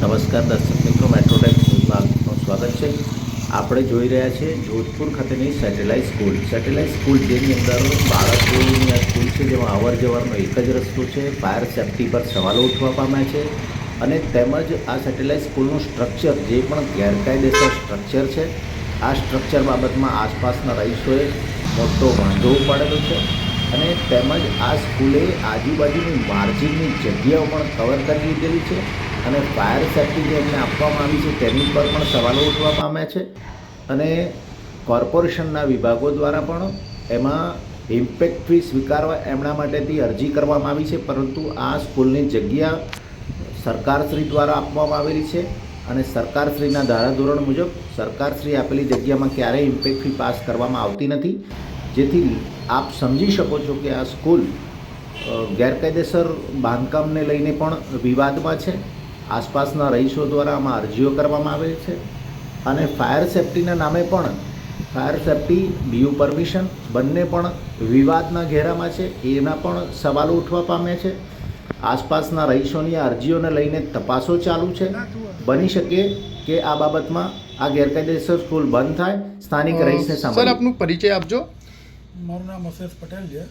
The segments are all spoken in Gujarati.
નમસ્કાર દર્શક મિત્રો મેટ્રોટેક ન્યૂઝમાં આપનું સ્વાગત છે. આપણે જોઈ રહ્યા છીએ જોધપુર ખાતેની સેટેલાઇટ સ્કૂલ સેટેલાઇટ સ્કૂલ જેની અંદર બાળકોની આ સ્કૂલ છે, જેમાં અવર જવરનો એક જ રસ્તો છે. ફાયર સેફ્ટી પર સવાલો ઉઠવા પામ્યા છે અને તેમજ આ સેટેલાઇટ સ્કૂલનું સ્ટ્રક્ચર જે પણ ગેરકાયદેસર સ્ટ્રક્ચર છે, આ સ્ટ્રક્ચર બાબતમાં આસપાસના રહીશોએ મોટો વાંધો ઉપાડેલો છે અને તેમજ આ સ્કૂલે આજુબાજુની માર્જિનની જગ્યાઓ પણ કવર કરી લીધેલી છે. અને ફાયર સેફ્ટી જે એમને આપવામાં આવી છે, તેની પર પણ સવાલો ઉઠવા પામે છે. અને કોર્પોરેશનના વિભાગો દ્વારા પણ એમાં ઇમ્પેક્ટ ફી સ્વીકારવા એમના માટેથી અરજી કરવામાં આવી છે, પરંતુ આ સ્કૂલની જગ્યા સરકારશ્રી દ્વારા આપવામાં આવેલી છે અને સરકારશ્રીના ધારાધોરણ મુજબ સરકારશ્રી આપેલી જગ્યામાં ક્યારેય ઇમ્પેક્ટ ફી પાસ કરવામાં આવતી નથી. જેથી આપ સમજી શકો છો કે આ સ્કૂલ ગેરકાયદેસર બાંધકામને લઈને પણ વિવાદમાં છે. આસપાસના રહીશો દ્વારા આમાં અરજીઓ કરવામાં આવે છે. અને ફાયર સેફ્ટીના નામે પણ ફાયર સેફ્ટી બીયુ પરમિશન બંને પણ વિવાદના ઘેરામાં છે. એના પણ સવાલો ઉઠવા પામ્યા છે. આસપાસના રહીશોની આ અરજીઓને લઈને તપાસો ચાલુ છે. બની શકે કે આ બાબતમાં આ ગેરકાયદેસર સ્કૂલ બંધ થાય. સ્થાનિક રહીશને સર આપનું પરિચય આપજો. મારું નામ અશેષ પટેલ છે.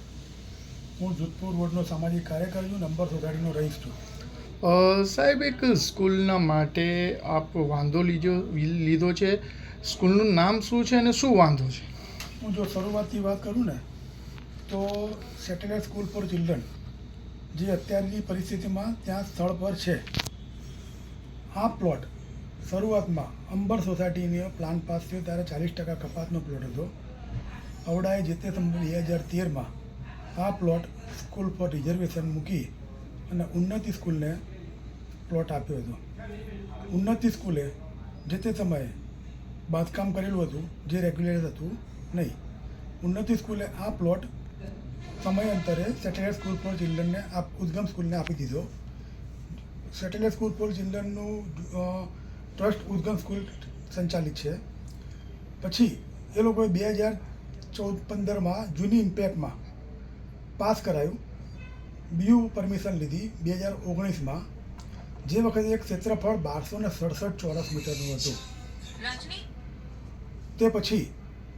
હું જોધપુર રોડનો સામાજિક કાર્યકર છું. નંબર સોસાયટીનો રહીશ છું. સાહેબ, એક સ્કૂલના માટે આપ વાંધો લીધો લીધો છે. સ્કૂલનું નામ શું છે અને શું વાંધો છે? હું જો શરૂઆતથી વાત કરું ને, તો સેટેલાઇટ સ્કૂલ ફોર ચિલ્ડ્રન, જે અત્યારની પરિસ્થિતિમાં ત્યાં સ્થળ પર છે. આ પ્લોટ શરૂઆતમાં અંબર સોસાયટીની પ્લાન પાસ થયો ત્યારે ચાલીસ ટકા કપાતનો પ્લોટ હતો. અવડાએ જે તે બે હજાર તેરમાં આ પ્લોટ સ્કૂલ ફોર રિઝર્વેશન મૂકી અને ઉન્નતિ સ્કૂલને પ્લોટ આપ્યો હતો. ઉન્નતિ સ્કૂલે જે તે સમયે બાંધકામ કરેલું હતું, જે રેગ્યુલર હતું નહીં. ઉન્નતિ સ્કૂલે આ પ્લોટ સમયાંતરે સેટેલાઇટ સ્કૂલ ફોર ચિલ્ડ્રનને આપ, ઉદ્ગમ સ્કૂલને આપી દીધો. સેટેલાઇટ સ્કૂલ ફોર ચિલ્ડ્રનનું ટ્રસ્ટ ઉદ્ગમ સ્કૂલ સંચાલિત છે. પછી એ લોકોએ બે હજાર ચૌદ પંદરમાં જૂની ઇમ્પેક્ટમાં પાસ કરાયું. બીયુ પરમિશન લીધી બે હજાર ઓગણીસમાં જે વખતે એક ક્ષેત્રફળ બારસો ને સડસઠ ચોરસ મીટરનું હતું. તે પછી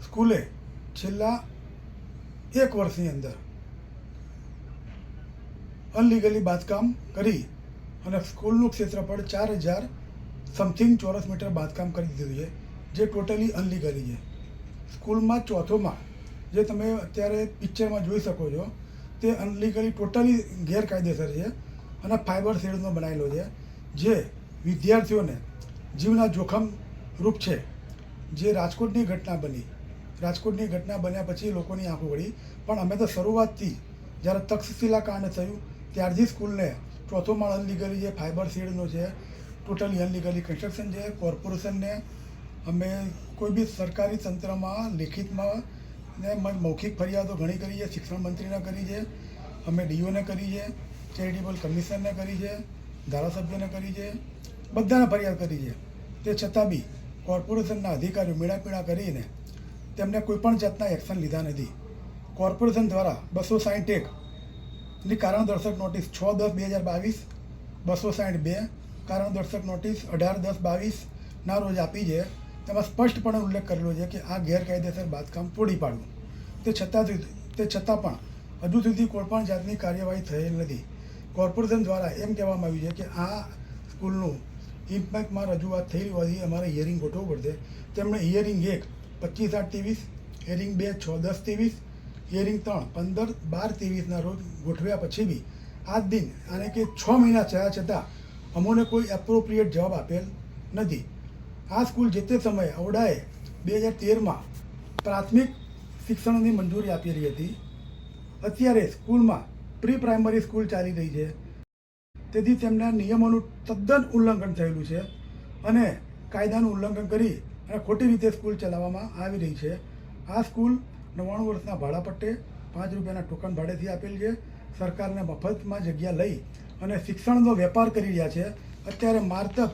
સ્કૂલે છેલ્લા એક વર્ષની અંદર અનલીગલી બાંધકામ કરી અને સ્કૂલનું ક્ષેત્રફળ ચાર હજાર સમથિંગ ચોરસ મીટર બાંધકામ કરી દીધું છે જે ટોટલી અનલીગલી છે. સ્કૂલમાં ચોથોમાં જે તમે અત્યારે પિક્ચરમાં જોઈ શકો છો તે અનલીગલી ટોટલી ગેરકાયદેસર છે અને ફાઇબર શેડનો બનાવેલો છે, જે વિદ્યાર્થીઓને જીવના જોખમ રૂપ છે. જે રાજકોટની ઘટના બની. રાજકોટની ઘટના બન્યા પછી લોકોની આંખો વળી. પણ અમે તો શરૂઆતથી જ્યારે તક્ષશિલા કાંડ થયું, ત્યારથી સ્કૂલને ચોથો માળ અનલીગલી છે ફાઇબર શેડનો છે, ટોટલી અનલીગલી કન્સ્ટ્રક્શન છે કોર્પોરેશનને અમે કોઈ બી સરકારી તંત્રમાં, લેખિતમાં ને મૌખિક ફરિયાદો ઘણી કરી છે, શિક્ષણ મંત્રીને કરી છે, અમે ડીઓને કરી છે, ચેરિટેબલ કમિશનને કરી છે, ધારાસભ્યને કરી છે, બધાને ફરિયાદ કરી છે. તે છતાં બી કોર્પોરેશનના અધિકારીઓ મેળાપીળા કરીને તેમને કોઈ પણ જાતના એક્શન લીધા નથી. કોર્પોરેશન દ્વારા બસો સાહીઠ એક ની કારણ દર્શક નોટિસ છ દસ બે હજાર બાવીસ, બસો સાહીઠ બે કારણ દર્શક નોટિસ અઢાર દસ બાવીસના રોજ આપી છે. તેમાં સ્પષ્ટપણે ઉલ્લેખ કરેલો છે કે આ ગેરકાયદેસર બાંધકામ તોડી પાડવું. તે છતાં તે છતાં પણ હજુ સુધી કોઈપણ જાતની કાર્યવાહી થયેલ નથી. કોર્પોરેશન દ્વારા એમ કહેવામાં આવ્યું છે કે આ સ્કૂલનું ઇમ્પેક્ટમાં રજૂઆત થયેલી હોવાથી અમારે હિયરિંગ ગોઠવવું પડશે. તેમણે હિયરિંગ એક, પચીસ આઠ ત્રેવીસ, હિયરિંગ બે છ દસ ત્રેવીસ, હિયરિંગ ત્રણ પંદર બાર ત્રેવીસના રોજ ગોઠવ્યા પછી બી આજ દિન અને કે છ મહિના થયા છતાં અમોને કોઈ એપ્રોપ્રિએટ જવાબ આપેલ નથી. આ સ્કૂલ જે તે સમયે અવડાએ બે હજાર તેરમાં પ્રાથમિક શિક્ષણની મંજૂરી આપેલી હતી. અત્યારે સ્કૂલમાં પ્રી પ્રાઇમરી સ્કૂલ ચાલી રહી છે. તેથી તેમના નિયમોનું તદ્દન ઉલ્લંઘન થયેલું છે અને કાયદાનું ઉલ્લંઘન કરી અને ખોટી રીતે સ્કૂલ ચલાવવામાં આવી રહી છે. આ સ્કૂલ નવ્વાણું વર્ષના ભાડા પટ્ટે પાંચ રૂપિયાના ટોકન ભાડેથી આપેલ છે. સરકારને મફતમાં જગ્યા લઈ અને શિક્ષણનો વેપાર કરી રહ્યા છે. અત્યારે મારતક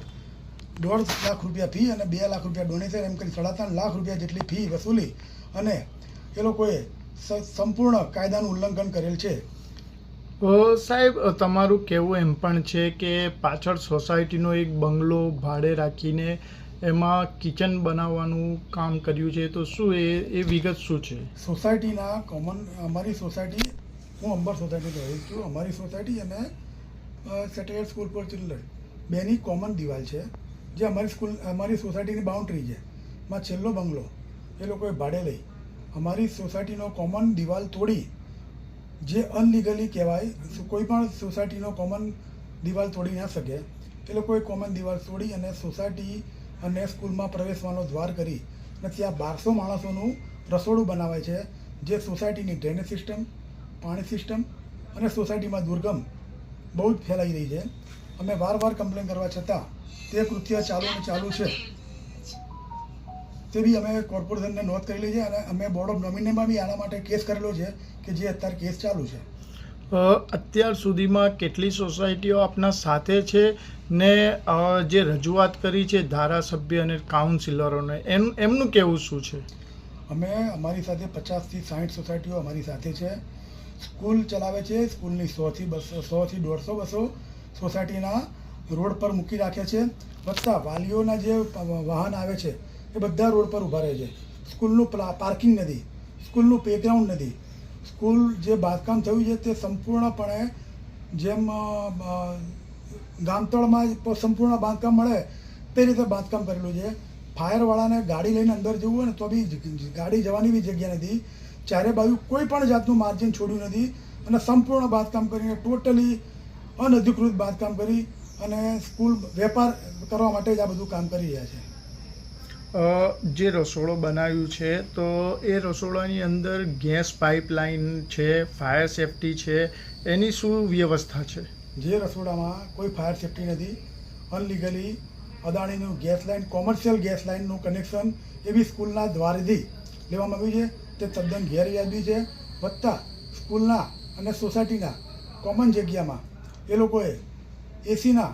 દોઢ લાખ રૂપિયા ફી અને બે લાખ રૂપિયા ડોનેશન એમ કરી સાડા ત્રણ લાખ રૂપિયા જેટલી ફી વસૂલી અને એ લોકોએ સંપૂર્ણ કાયદાનું ઉલ્લંઘન કરેલ છે. સાહેબ તમારું કહેવું એમ પણ છે કે પાછળ સોસાયટીનો એક બંગલો ભાડે રાખીને એમાં કિચન બનાવવાનું કામ કર્યું છે તો શું એ એ વિગત શું છે? સોસાયટીના કોમન અમારી સોસાયટી હું અંબર સોસાયટી રહી છું અમારી સોસાયટી અને સેટેલાઇટ સ્કૂલ ફોર ચિલ્ડ્રન બેની કોમન દિવાલ છે. જે અમારી સ્કૂલ, અમારી સોસાયટીની બાઉન્ડ્રી છે માં છેલ્લો બંગલો, એ લોકોએ ભાડે લઈ. અમારી સોસાયટીનો કોમન દિવાલ તોડી, જે અનલીગલી કહેવાય, કોઈ પણ સોસાયટીનો કોમન દિવાલ તોડી ના શકે, એ લોકોએ કોમન દિવાલ તોડી અને સોસાયટી અને સ્કૂલમાં પ્રવેશવાનો દ્વાર કરી અને ત્યાં બારસો માણસોનું રસોડું બનાવે છે, જે સોસાયટીની ડ્રેનેજ સિસ્ટમ, પાણી સિસ્ટમ અને સોસાયટીમાં દુર્ગમ બહુ જ ફેલાઈ રહી છે. અમે વાર વાર કમ્પ્લેન કરવા છતાં તે કૃત્ય ચાલુ અને ચાલુ છે. તે બી અમે કોર્પોરેશનને નોંધ કરેલી છે અને અમે બોર્ડ ઓફ નોમિનેમાં બી આના માટે કેસ કરેલો છે કે જે અત્યારે કેસ ચાલુ છે. અત્યાર સુધીમાં કેટલી સોસાયટીઓ આપના સાથે છે ને જે રજૂઆત કરી છે ધારાસભ્ય અને કાઉન્સિલરોને એમ એમનું કહેવું શું છે? અમે અમારી સાથે પચાસથી સાઠ સોસાયટીઓ અમારી સાથે છે. સ્કૂલ ચલાવે છે સ્કૂલની સોથી બસો સોથી દોઢસો બસો સોસાયટીના રોડ પર મૂકી રાખે છે. વત્તા વાલીઓના જે વાહન આવે છે, એ બધા રોડ પર ઊભા રહે છે. સ્કૂલનું પાર્કિંગ નથી. સ્કૂલનું પ્લેગ્રાઉન્ડ નથી. સ્કૂલ જે બાંધકામ થયું છે, તે સંપૂર્ણપણે જેમ ગામતળમાં સંપૂર્ણ બાંધકામ મળે, તે રીતે બાંધકામ કરેલું છે. ફાયરવાળાને ગાડી લઈને અંદર જવું હોય ને, તો બી ગાડી જવાની બી જગ્યા નથી. ચારે બાજુ કોઈ પણ જાતનું માર્જિન છોડ્યું નથી. અને સંપૂર્ણ બાંધકામ કરીને ટોટલી અનધિકૃત બાંધકામ કરી અને સ્કૂલ વેપાર કરવા માટે જ આ બધું કામ કરી રહ્યા છે. જે રસોડો બનાવ્યું છે તો એ રસોડાની અંદર ગેસ પાઇપલાઇન છે ફાયર સેફટી છે એની શું વ્યવસ્થા છે? જે રસોડામાં કોઈ ફાયર સેફ્ટી નથી અનલીગલી અદાણીનું ગેસ લાઇન કોમર્શિયલ ગેસ લાઇનનું કનેક્શન એવી સ્કૂલના દ્વારેથી લેવામાં આવ્યું છે. તે તદ્દન ગેરવ્યાજબી છે. વત્તા સ્કૂલના અને સોસાયટીના કોમન જગ્યામાં એ લોકોએ એસીના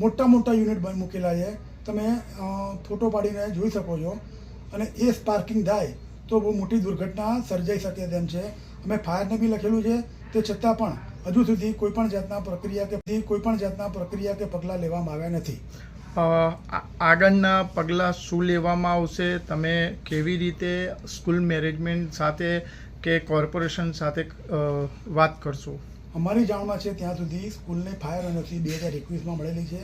મોટા મોટા યુનિટ બંધ મૂકેલા છે. તમે ફોટો પાડીને જોઈ શકો છો. અને એ સ્પાર્કિંગ થાય તો બહુ મોટી દુર્ઘટના સર્જાઈ શકે તેમ છે. અમે ફાયરને બી લખેલું છે. તે છતાં પણ હજુ સુધી કોઈ પણ જાતના પ્રક્રિયા કે કોઈ પણ જાતના પ્રક્રિયા કે પગલાં લેવામાં આવ્યા નથી. આગળના પગલાં શું લેવામાં આવશે? તમે કેવી રીતે સ્કૂલ મેનેજમેન્ટ સાથે કે કોર્પોરેશન સાથે વાત કરશો? અમારી જાણમાં છે ત્યાં સુધી સ્કૂલને ફાયર એનઓસી બે હજાર એકવીસમાં મળેલી છે.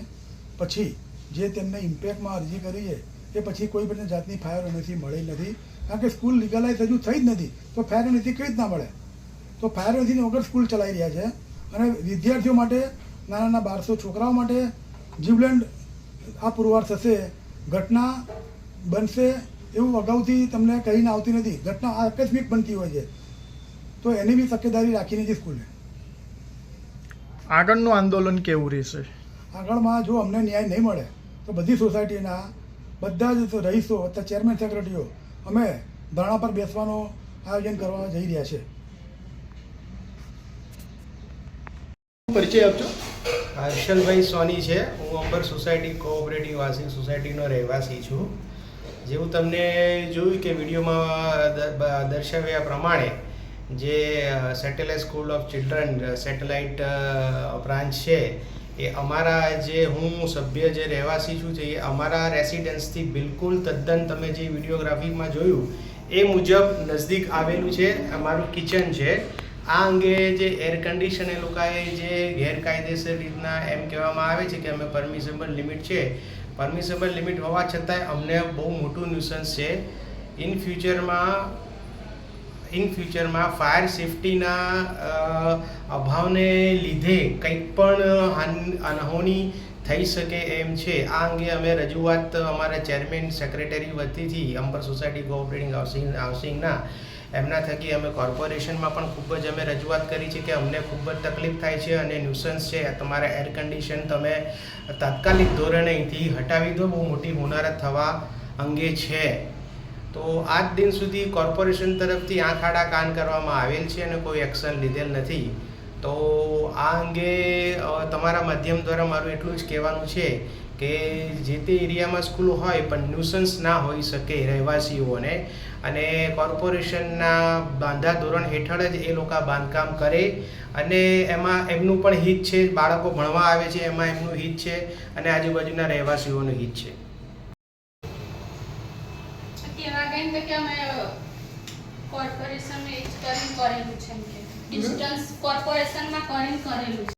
પછી જે તેમને ઇમ્પેક્ટમાં અરજી કરી છે એ પછી કોઈ પણ જાતની ફાયર એનઓસી મળેલી નથી. કારણ કે સ્કૂલ લીગલાઇઝ હજુ થઈ જ નથી. તો ફાયર એનઓસી કઈ રીતના મળે? તો ફાયર એનઓસી વગર સ્કૂલ ચલાવી રહ્યા છે. અને વિદ્યાર્થીઓ માટે, નાના નાના બારસો છોકરાઓ માટે જીવલેન્ડ આ પુરવાર થશે. ઘટના બનશે એવું અગાઉથી તમને કહીને આવતી નથી. ઘટના આકસ્મિક બનતી હોય છે. તો એની બી તકેદારી રાખીને જ સ્કૂલે આગળનું આંદોલન કેવું રહેશે? આગળમાં જો અમને ન્યાય નહીં મળે તો બધી સોસાયટીના બધા જ રહીશો અથવા ચેરમેન સેક્રેટરીઓ અમે ધરણા પર બેસવાનો આયોજન કરવા જઈ રહ્યા છે. પરિચય આપજો. હર્ષલભાઈ સોની છે. હું અંબર સોસાયટી કોઓપરેટિવ હાઉસિંગ સોસાયટીનો રહેવાસી છું. જેવું તમને જોયું કે વિડીયોમાં દર્શાવ્યા પ્રમાણે જે satellite school of children satellite branch છે, એ અમારા જે હું સભ્ય જે રહેવાસી છું છે, એ અમારા રેસિડેન્સથી બિલકુલ તદ્દન તમે જે વિડીયોગ્રાફીમાં જોયું, એ મુજબ નજદીક આવેલું છે, અમારું કિચન છે. આ અંગે જે એર કન્ડિશન એ લોકોએ જે ગેરકાયદેસર રીતના એમ કહેવામાં આવે છે કે અમે પરમિસેબલ લિમિટ છે. પરમિસેબલ લિમિટ હોવા છતાંય અમને બહુ મોટું ન્યુસન્સ છે. ઇન ફ્યુચરમાં ઇન ફ્યુચરમાં ફાયર સેફટીના અભાવને લીધે કંઈક પણ હાન- અનહોની થઈ શકે એમ છે. આ અંગે અમે રજૂઆત અમારા ચેરમેન સેક્રેટરી વતીથી અંબર સોસાયટી કોઓપરેટિંગ હાઉસિંગ હાઉસિંગના એમના થકી અમે કોર્પોરેશનમાં પણ ખૂબ જ અમે રજૂઆત કરી છે કે અમને ખૂબ જ તકલીફ થાય છે અને ન્યુસન્સ છે. તમારા એર કન્ડિશન તમે તાત્કાલિક ધોરણે અહીંથી હટાવી દો. બહુ મોટી હોનારત થવા અંગે છે. તો આજ દિન સુધી કોર્પોરેશન તરફથી આંખ, આડા, કાન કરવામાં આવેલ છે અને કોઈ એક્શન લીધેલ નથી. તો આ અંગે તમારા માધ્યમ દ્વારા મારું એટલું જ કહેવાનું છે કે જે તે એરિયામાં સ્કૂલ હોય પણ ન્યુસન્સ ના હોઈ શકે રહેવાસીઓને અને કોર્પોરેશનના બાંધા ધોરણ હેઠળ જ એ લોકો બાંધકામ કરે અને એમાં એમનું પણ હિત છે, બાળકો ભણવા આવે છે, એમાં એમનું હિત છે અને આજુબાજુના રહેવાસીઓનું હિત છે કહેવા ગઈ તો કે અમે કોર્પોરેશન એ જ કરીને કરેલું છે એમ કે. ડિસ્ટન્સ કોર્પોરેશનમાં કરીને કરેલું છે.